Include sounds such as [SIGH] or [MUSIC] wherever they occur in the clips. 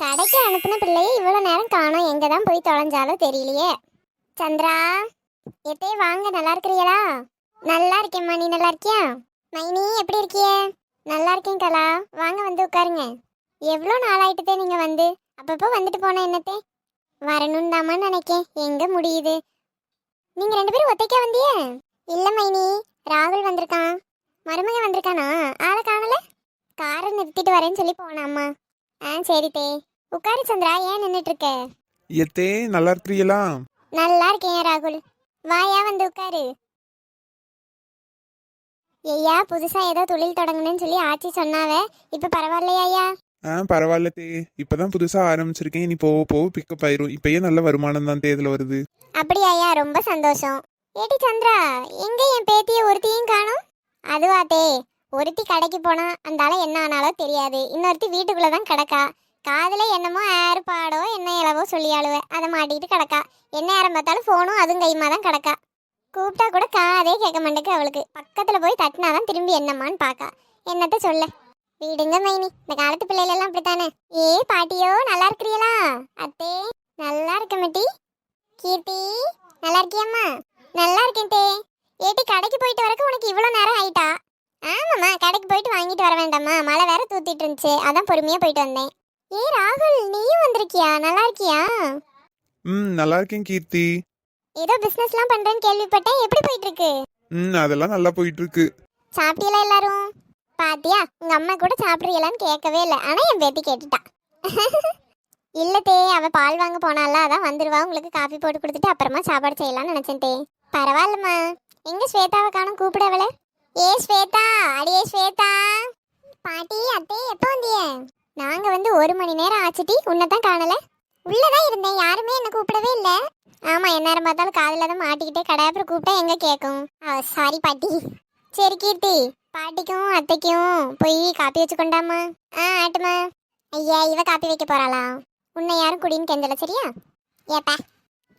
கடைக்கு அனுப்பின பிள்ளையை இவ்வளோ நேரம் காணோம். எங்கே தான் போய் தொலைஞ்சாலும் தெரியலையே. சந்திரா எத்தே வாங்க. நல்லா இருக்கிறீங்களா? நல்லா இருக்கேம்மா நீ நல்லா இருக்கியா? மைனி எப்படி இருக்கியே? நல்லா இருக்கேன் கலா. வாங்க வந்து உட்காருங்க. எவ்வளோ நாளாயிட்டுதே நீங்கள் வந்து? அப்பப்போ வந்துட்டு போன என்னத்தே? வரணும் தாம்மா நினைக்கேன். எங்கே முடியுது? நீங்கள் ரெண்டு பேரும் ஒத்தைக்கா வந்தியே? இல்லை மைனி ராகுல் வந்திருக்கான். மருமக வந்திருக்கானா? ஆளை காணல? காரை நிறுத்திட்டு வரேன்னு சொல்லி போனாம்மா. ஆ சரி தே. உட்காரு சந்திரா ஏன் நின்றுட்டு இருக்க எத்தே நல்லா இருக்கிறீங்களா நல்லா இருக்கேன் ராகுல். வாயா வந்து உட்காரு. ஐயா புதுசா ஏதோ தொழில் தொடங்கணும்னு சொல்லி ஆச்சி சொன்னாவே. இப்ப பரவாயில்லையா ஐயா? ஆ பரவாயில்ல தே. இப்பதான் புதுசா ஆரம்பிச்சிருக்கேன். நீ போக போக பிக்கப் ஆயிரும். இப்பயே நல்ல வருமானம் தான் தேதியில் வருது. அப்படியா ரொம்ப சந்தோஷம். ஏடி சந்திரா எங்க என் பேத்திய ஒருத்தியும் காணும்? அதுவா தே. ஒருத்தி கடைக்கு போனா அந்த என்ன ஆனாலோ தெரியாது. இன்னொருத்தி வீட்டுக்குள்ள தான் கிடக்கா. காதுல என்னமோ ஏற்பாடோ என்ன இளவோ சொல்லி அழுவ அதை மாட்டிக்கிட்டு கிடக்கா. என்ன நேரம் பார்த்தாலும் ஃபோனும் அதுவும் கைமா தான் கிடக்கா. கூப்பிட்டா கூட காதே கேட்க மாட்டேக்கு அவளுக்கு. பக்கத்துல போய் தட்டினாதான் திரும்பி என்னம்மான்னு பாக்கா. என்னத்த சொல்ல? வீடுங்க மைனி. இந்த காலத்து பிள்ளைகள் எல்லாம் அப்படித்தானே? ஏ பாட்டியோ நல்லா இருக்கிறீங்களா? அத்தே நல்லா இருக்க மாட்டி. கீர்த்தி நல்லா இருக்கியம்மா? நல்லா இருக்கேன் தே. ஏட்டி கடைக்கு போயிட்டு வரக்கு உனக்கு இவ்வளோ நேரம் ஆயிட்டா? ஆமாம்மா கடைக்கு போயிட்டு வாங்கிட்டு வர வேண்டாம்மா. மழை வேற தூத்திட்டு இருந்துச்சு. அதான் பொறுமையா போயிட்டு வந்தேன். ஏ ராகுல் நீயும் வந்திருக்கியா? நல்லா இருக்கியா? ம் நல்லா இருக்கேன் கீர்த்தி. ஏதோ பிசினஸ்லாம் பண்றேன்னு கேள்விப்பட்டேன். எப்படி போயிட்டு இருக்கு? ம் அதெல்லாம் நல்லா போயிட்டு இருக்கு. சாப்பிட்டீங்களா எல்லாரும்? பாத்தியா? உங்க அம்மா கூட சாப்பிட்றீங்களான்னு கேட்கவே இல்லை. ஆனா என் பேத்தி கேட்டுட்டா. [LAUGHS] இல்லத்தே அவ பால் வாங்க போனால அதான் வந்துருவா. உங்களுக்கு காஃபி போட்டு கொடுத்துட்டு அப்புறமா சாப்பாடு செய்யலாம்னு நினைச்சேன் தே. பரவாயில்லம்மா. எங்க ஸ்வேதாவை காணும் கூப்பிட அவளை. ஏ ஸ்வேதா அடியே ஸ்வேதா. பாட்டி அத்தே எப்போ வந்திய நாங்க வந்து ஒரு மணி நேரம் ஆச்சுட்டி உன்னைத்தான் காணல. உள்ளதான் இருந்தேன். யாருமே என்ன கூப்பிடவே இல்லை. ஆமா எந்நேரம் பார்த்தாலும் காதில் தான் மாட்டிக்கிட்டே கடை அப்புறம் கூப்பிட்டா எங்க கேட்கும்? சாரி பாட்டி. சரி கீர்த்தி. பாட்டிக்கும் அத்தைக்கும் போய் காப்பி வச்சு கொண்டாமா ஆ ஆட்டுமா. ஐயா இவ காப்பி வைக்க போறாளா? உன்னை யாரும் குடின்னு கெஞ்சல சரியா? ஏப்பா.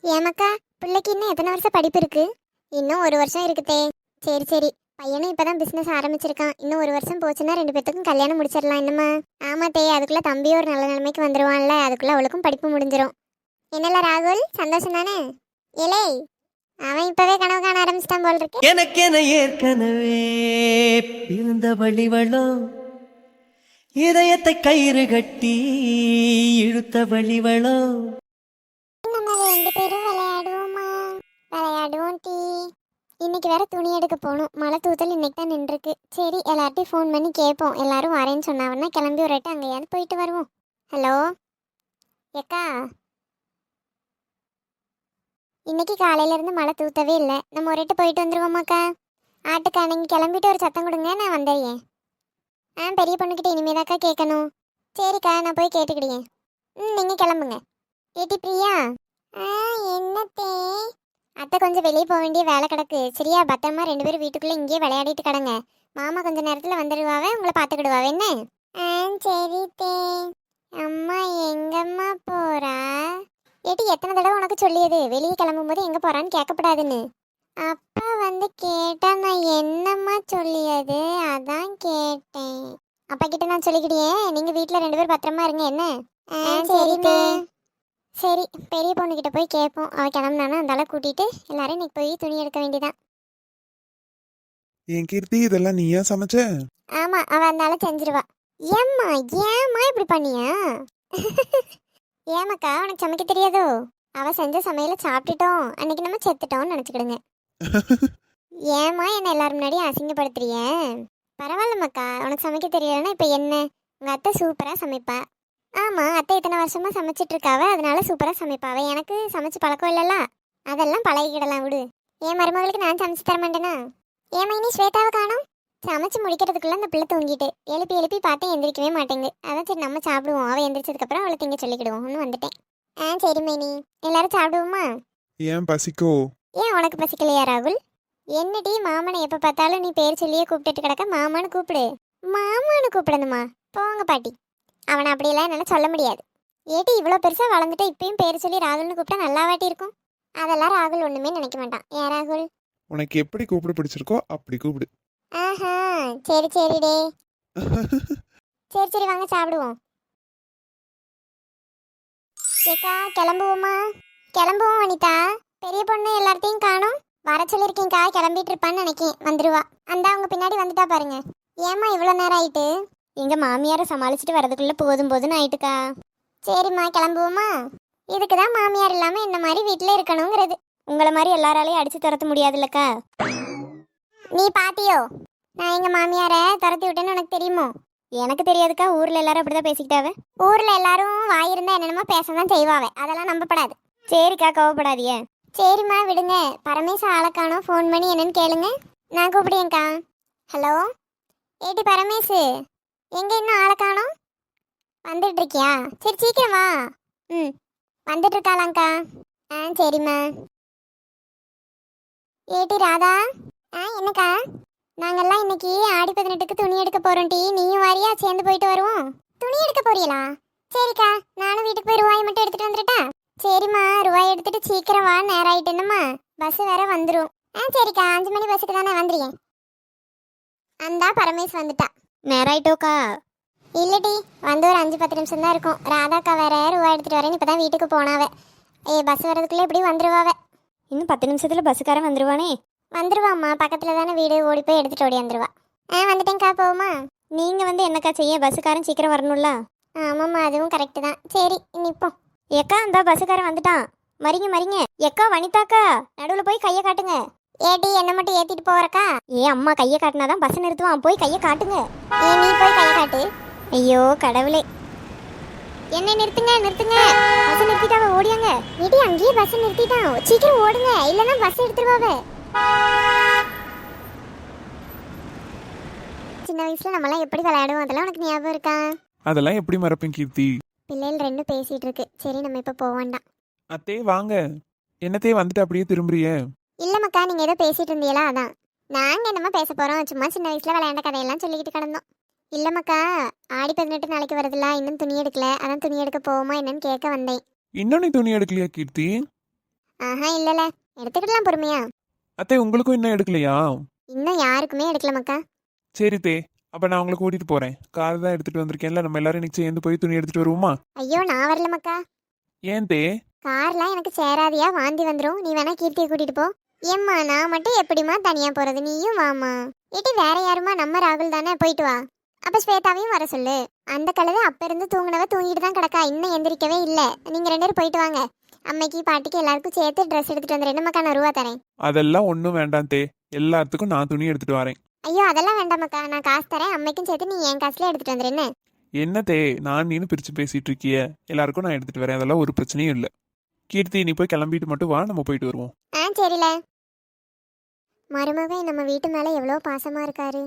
ஏமாக்கா பிள்ளைக்கு இன்னும் எத்தனை வருஷம் படிப்பு இருக்கு? இன்னும் ஒரு வருஷம் இருக்குதே. சரி சரி. பையனும் இப்பதான் பிசினஸ் ஆரம்பிச்சிருக்கான். இன்னும் ஒரு வருஷம் போச்சுன்னா ரெண்டு பேத்துக்கும் கல்யாணம் முடிச்சிடலாம் என்னம்மா ஆமா தே அதுக்குள்ள தம்பி ஒரு நல்ல நிலைமைக்கு வந்துருவான்ல. அதுக்குள்ள அவளுக்கும் படிப்பு முடிஞ்சிடும் என்னல ராகுல்? சந்தோஷம் தானே? இலே அவன் இப்பவே கனவு காண ஆரம்பிச்சிட்டான் போல் இருக்கு. எனக்கென ஏற்கனவே பிறந்த வழிவளோ இதயத்தை கயிறு கட்டி இழுத்த வழிவளோ நம்ம ரெண்டு பேரும் விளையாடுவோமா? விளையாடுவோம் டீ. இன்னைக்கு வேற துணி எடுக்க போகணும். மழை தூத்தல் இன்னைக்கு தான் நின்றுருக்கு. சரி எல்லார்ட்டையும் ஃபோன் பண்ணி கேட்போம். எல்லாரும் வரேன்னு சொன்னாங்கன்னா கிளம்பி ஒரு அங்கேயாவது போயிட்டு வருவோம். ஹலோ ஏக்கா? இன்னைக்கு காலையில இருந்து மழை தூத்தவே இல்லை. நம்ம ஒரு போயிட்டு வந்துருவோமாக்கா ஆட்டுக்கா நீங்கள் கிளம்பிட்டு ஒரு சத்தம் கொடுங்க நான் வந்துடுறேன். ஆ பெரிய பொண்ணுக்கிட்ட இனிமேதாக்கா கேட்கணும். சரிக்கா நான் போய் கேட்டுக்கிட்டேன் ம் நீங்கள் கிளம்புங்க. ஏட்டி பிரியா? ஆ என்னத்தே? அத்தை கொஞ்சம் வெளியே போக வேண்டிய வேலை கிடக்கு. சரியா பத்திரமா ரெண்டு பேரும் வீட்டுக்குள்ளே இங்கேயே விளையாடிட்டு கிடங்க. மாமா கொஞ்ச நேரத்தில் வந்துடுவாவே உங்களை பார்த்துக்கிடுவாவே என்ன? ஆ சரி தே அம்மா எங்கம்மா போகிறா ஏட்டி எத்தனை தடவை உனக்கு சொல்லியது? வெளியே கிளம்பும் போது எங்க போறான்னு கேட்கப்படாதுன்னு. அப்பா வந்து கேட்டா நான் என்னம்மா சொல்லியது? அதான் கேட்டேன். அப்பா கிட்ட நான் சொல்லிக்கிட்டே நீங்க வீட்ல ரெண்டு பேரும் பத்திரமா இருங்க என்ன? ஆ சரி பெரிய பொண்ணுக்கிட்ட போய் கேட்போம். அவ கிளம்புனானா அந்த அளவு கூட்டிட்டு எல்லாரும் இன்னைக்கு போய் துணி எடுக்க வேண்டியதான் என் கீர்த்தி இதெல்லாம் நீயா சமைச்ச? ஆமா அவ அந்த அளவு செஞ்சிருவா. ஏம்மா ஏம்மா இப்படி பண்ணியா? [LAUGHS] ஏமாக்கா உனக்கு சமைக்க தெரியாதோ? அவ செஞ்ச சமையல சாப்பிட்டுட்டோம். அன்னைக்கு நம்ம செத்துட்டோம்னு நினச்சிக்கிடுங்க. [LAUGHS] ஏம்மா என்ன எல்லாரும் முன்னாடி அசிங்கப்படுத்துறிய பரவாயில்லம்மாக்கா உனக்கு சமைக்க தெரியலன்னா இப்போ என்ன? உங்க அத்தை சூப்பரா சமைப்பா. ஆமா அத்தை இத்தனை வருஷமா சமைச்சிட்டு இருக்காவ அதனால சூப்பரா சமைப்பாவ. எனக்கு சமைச்சு பழக்கம் இல்லைல்ல. அதெல்லாம் பழகிக்கிடலாம் விடு. என் மருமகளுக்கு நான் சமைச்சு தர மாட்டேனா? ஏமா இனி ஸ்வேதாவை காணோம்? சமைச்சு முடிக்கிறதுக்குள்ள அந்த பிள்ளை தூங்கிட்டு. எழுப்பி எழுப்பி பார்த்து எந்திரிக்கவே மாட்டேங்குது. அதான் சரி நம்ம சாப்பிடுவோம். அவள் எந்திரிச்சதுக்கப்புறம் அவளை திங்க சொல்லிக்கிடுவோம்னு வந்துட்டேன். ஆ சரி மைனி. எல்லாரும் சாப்பிடுவோமா? ஏன் பசிக்கோ? ஏன் உனக்கு பசிக்கலையா ராகுல்? என்னடி மாமனை எப்போ பார்த்தாலும் நீ பேர் சொல்லியே கூப்பிட்டுட்டு கிடக்க? மாமான்னு கூப்பிடு. மாமான்னு கூப்பிடணுமா? போங்க பாட்டி. அவனை அப்படியெல்லாம் என்னால் சொல்ல முடியாது. ஏட்டி இவ்வளோ பெருசா வளர்ந்துட்டு இப்பயும் பேர் சொல்லி ராகுல்னு கூப்பிட்டா நல்லா வாட்டி இருக்கும்? அதெல்லாம் ராகுல் ஒண்ணுமே நினைக்க மாட்டான். ஏன் ராகுல்? உனக்கு எப்படி கூப்பிட பிடிச்சிருக்கோ அப்படி கூப்பிடு. ஆஹா சரி சரிடே. [LAUGHS] சரி சரி வாங்க சாப்பிடுவோம். ஏக்கா கிளம்புவோமா? கிளம்புவோம் வனிதா. பெரிய பொண்ணு எல்லார்த்தையும் காணோம். வர சொல்லியிருக்கீங்கக்கா கிளம்பிட்டு இருப்பான்னு நினைக்கேன். வந்துருவா. அந்த அவங்க பின்னாடி வந்துட்டா பாருங்க. ஏம்மா இவ்வளோ நேரம் ஆயிட்டு? எங்க மாமியாரை சமாளிச்சுட்டு வரதுக்குள்ள போதும் போதும்னு ஆயிட்டுக்கா. சரிம்மா கிளம்புவோமா? இதுக்கு தான் மாமியார் இல்லாம இந்த மாதிரி வீட்டில் இருக்கணுங்கிறது. உங்களை மாதிரி எல்லாராலையும் அடிச்சு துரத்த முடியாதுல்லக்கா. நீ பாத்தியோ? நான் எங்க மாமியாரை துரத்தி விட்டேன்னு உனக்கு தெரியுமோ? எனக்கு தெரியாதுக்கா ஊர்ல எல்லாரும் அப்படிதான் பேசிக்கிட்டாவே. ஊர்ல எல்லாரும் வாயிருந்தா என்னென்னமோ பேசதான் செய்வாவே. அதெல்லாம் நம்பப்படாது. சரிக்கா கோவப்படாதியே சரிம்மா விடுங்க. பரமேஷ் ஆளக்கானோ ஃபோன் பண்ணி என்னன்னு கேளுங்க. நான் கூப்பிடுவேன்க்கா ஹலோ? ஏட்டி பரமேஷ் எங்க இன்னும் ஆளக்கானோ வந்துட்டு இருக்கியா சரி சீக்கிரம் வா. ம் வந்துட்டு இருக்காளாங்க்கா ஆ சரிம்மா. ஏட்டி ராதா? ஆ என்னக்கா? நாங்கெல்லாம் இன்னைக்கு ஆடி பதினெட்டுக்கு துணி எடுக்க போறோம் டி. நீயும் வாரியா சேர்ந்து போயிட்டு வருவோம். துணி எடுக்க போறீங்களா சரிக்கா. நானும் வீட்டுக்கு போய் ரூபாய் மட்டும் எடுத்துட்டு வந்துட்டா சரிம்மா ரூபாய் எடுத்துட்டு சீக்கிரம் வா நேரம் ஆயிட்டுன்னுமா? பஸ் வேற வந்துரும். ஆ சரிக்கா. அஞ்சு மணி பஸ்ஸுக்கு தானே வந்துருக்கேன். அந்தா பரமேஷ் வந்துட்டா. நேரம் ஆயிட்டோக்கா. இல்லடி வந்து ஒரு அஞ்சு பத்து நிமிஷம் தான் இருக்கும். ராதாக்கா வேற ரூபாய் எடுத்துட்டு வரேன்னு இப்பதான் வீட்டுக்கு போனாவ. ஏ பஸ் வரதுக்குள்ள எப்படி வந்துருவாவ. இன்னும் பத்து நிமிஷத்துல பஸ்ஸுக்காரன் வந்துருவானே. வந்துருவாம்மா. பக்கத்துல தானே வீடு. ஓடி போய் எடுத்துட்டு ஓடி வந்துருவா. ஆ வந்துட்டேங்க்கா போகுமா நீங்க வந்து என்னக்கா செய்ய? பஸ்ஸுக்காரன் சீக்கிரம் வரணும்ல? ஆமாம்மா. அதுவும் கரெக்டு தான். சரி நிப்போம் எக்கா இந்த பஸ்ஸுக்காரன் வந்துட்டான். மறிங்க மறிங்க. எக்கா வனிதாக்கா நடுவில் போய் கையை காட்டுங்க. ஏடி என்ன மட்டும் ஏத்திட்டு போறக்கா? ஏ அம்மா கையை காட்டினாதான் பஸ் நிறுத்துவான். போய் கையை காட்டுங்க. ஏ நீ போய் கையை காட்டு. ஐயோ கடவுளே. என்ன நிறுத்துங்க நிறுத்துங்க. பஸ் நிறுத்திட்டாவ ஓடியாங்க. ஏடி அங்கேயே பஸ் நிறுத்திட்டான். சீக்கிரம் ஓடுங்க. இல்லைன்னா பஸ் எடுத்துருவாவே. சின்ன வயசுல நம்மலாம் எப்படி விளையாடுவோம்? அதெல்லாம் உனக்கு ஞாபகம் இருக்கா? அதெல்லாம் எப்படி மறப்பேன் கீர்த்தி? பிள்ளைகள் ரெண்டும் பேசிட்டு இருக்கு. சரி நம்ம இப்ப போக வேண்டாம் அத்தே வாங்க. என்னத்தே வந்துட்டு அப்படியே திரும்புறியே? இல்ல மக்கா நீங்க ஏதோ பேசிட்டு இருந்தீங்களா? அதான். நாங்க என்னமா பேச போறோம். சும்மா சின்ன வயசுல விளையாண்ட கதையெல்லாம் சொல்லிக்கிட்டு கிடந்தோம். இல்ல மக்கா ஆடி பதினெட்டு நாளைக்கு வருதுல இன்னும் துணி எடுக்கல. அதான் துணி எடுக்க போவோமா என்னன்னு கேட்க வந்தேன். இன்னும் நீ துணி எடுக்கலையா கீர்த்தி? ஆஹா இல்லல. எடுத்துக்கிடலாம் பொறுமையா. அத்தே உங்களுக்கும் இன்னும் எடுக்கலையா? இன்னும் யாருக்குமே எடுக்கல மக்கா. சரி தே அப்ப நான் உங்களை கூட்டிட்டு போறேன். கார் தான் எடுத்துட்டு வந்திருக்கேன்ல நம்ம எல்லாரும் இன்னைக்கு சேர்ந்து போய் துணி எடுத்துட்டு வருவோமா? ஐயோ நான் வரல மக்கா. ஏன் தே? கார்லாம் எனக்கு சேராதியா வாந்தி வந்துரும். நீ வேணா கீர்த்தியை கூட்டிட்டு போ. ஏம்மா நான் மட்டும் எப்படிம்மா தனியா போறது? நீயும் வாமா ஏட்டி வேற யாருமா நம்ம ராகுல் தானே? போயிட்டு வா. அப்ப ஸ்வேதாவையும் வர சொல்லு. அந்த கழுதை அப்ப இருந்து தூங்கினவ தூங்கிட்டு தான் கிடக்கா. இன்னும் எந்திரிக்கவே இல்ல. நீங்க ரெண்டு பேரும் போயிட்டு வாங்க. அம்மைக்கு பாட்டிக்கு எல்லாருக்கும் சேர்த்து ட்ரெஸ் எடுத்துட்டு வந்து ரெண்டு மக்கா நான் ரூபா தரேன். அதெல்லாம் ஒன்றும் வேண்டாம் தே. எல்லாத்துக்கும் நான் துணி எடுத்துட்டு வரேன். ஐயோ அதெல்லாம் வேண்டாமக்கா நான் காசு தரேன். அம்மைக்கும் சேர்த்து நீ என் காசுல எடுத்துட்டு வந்துரு என்ன? என்ன தே? நான் நீனு பிரிச்சு பேசிட்டு இருக்கிய. எல்லாருக்கும் நான் எடுத்துட்டு வரேன். அதெல்லாம் ஒரு பிரச்சனையும் இல்லை. கீர்த்தி நீ போய் கிளம்பிட்டு மட்டும் வா. நம்ம போயிட்டு வருவோம். ஆ சரில. மருமகன் நம்ம வீட்டு மேல எவ்வளோ பாசமா இருக்காரு.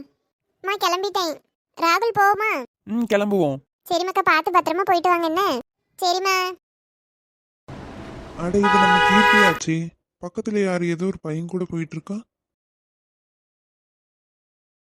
அம்மா கிளம்பிட்டேன். ராகுல் போமா ம் கிளம்புவோம். சரிம்மாக்கா பார்த்து பத்திரமா போயிட்டு வாங்க. என்ன? சரிம்மா. அட இது நம்ம கீர்த்தியாச்சு. பக்கத்துல யார் ஏதோ ஒரு பையன் கூட போயிட்டு இருக்கா?